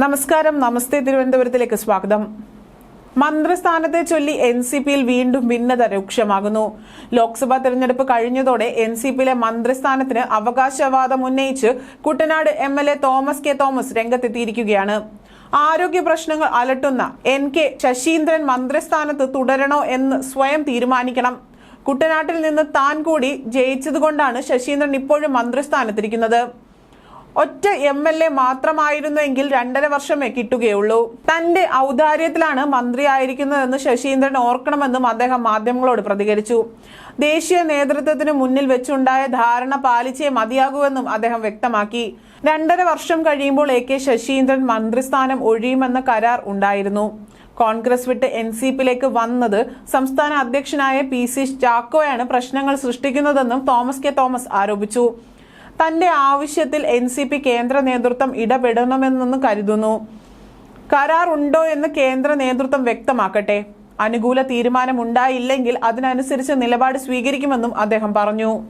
നമസ്കാരം. നമസ്തേ തിരുവനന്തപുരത്തിലേക്ക് സ്വാഗതം. മന്ത്രിസ്ഥാനത്തെ ചൊല്ലി എൻ സി പിയിൽ വീണ്ടും ഭിന്നത രൂക്ഷമാകുന്നു. ലോക്സഭാ തെരഞ്ഞെടുപ്പ് കഴിഞ്ഞതോടെ എൻ സി പിയിലെ മന്ത്രിസ്ഥാനത്തിന് അവകാശവാദം ഉന്നയിച്ച് Kuttanad M L A Thomas K Thomas രംഗത്തെത്തിയിരിക്കുകയാണ്. ആരോഗ്യ പ്രശ്നങ്ങൾ അലട്ടുന്ന എൻ കെ ശശീന്ദ്രൻ മന്ത്രിസ്ഥാനത്ത് തുടരണോ എന്ന് സ്വയം തീരുമാനിക്കണം. കുട്ടനാട്ടിൽ നിന്ന് താൻ കൂടി ജയിച്ചതുകൊണ്ടാണ് ശശീന്ദ്രൻ ഇപ്പോഴും മന്ത്രിസ്ഥാനത്തിരിക്കുന്നത്. ഒറ്റ എം എൽ എ മാത്രമായിരുന്നുവെങ്കിൽ രണ്ടര വർഷമേ കിട്ടുകയുള്ളൂ. തന്റെ ഔദാര്യത്തിലാണ് മന്ത്രിയായിരിക്കുന്നതെന്ന് ശശീന്ദ്രൻ ഓർക്കണമെന്നും അദ്ദേഹം മാധ്യമങ്ങളോട് പ്രതികരിച്ചു. ദേശീയ നേതൃത്വത്തിന് മുന്നിൽ വെച്ചുണ്ടായ ധാരണ പാലിച്ചേ മതിയാകൂവെന്നും അദ്ദേഹം വ്യക്തമാക്കി. രണ്ടര വർഷം കഴിയുമ്പോൾ എ കെ ശശീന്ദ്രൻ മന്ത്രിസ്ഥാനം ഒഴിയുമെന്ന കരാർ ഉണ്ടായിരുന്നു. കോൺഗ്രസ് വിട്ട് എൻ സി പിയിലേക്ക് വന്നത് സംസ്ഥാന അധ്യക്ഷനായ പി സി ചാക്കോയാണ് പ്രശ്നങ്ങൾ സൃഷ്ടിക്കുന്നതെന്നും തോമസ് കെ തോമസ് ആരോപിച്ചു. തന്റെ ആവശ്യത്തിൽ എൻ സി പി കേന്ദ്ര നേതൃത്വം ഇടപെടണമെന്നൊന്ന് കരുതുന്നു. കരാർ ഉണ്ടോ എന്ന് കേന്ദ്ര നേതൃത്വം വ്യക്തമാക്കട്ടെ. അനുകൂല തീരുമാനമുണ്ടായില്ലെങ്കിൽ അതിനനുസരിച്ച് നിലപാട് സ്വീകരിക്കുമെന്നും അദ്ദേഹം പറഞ്ഞു.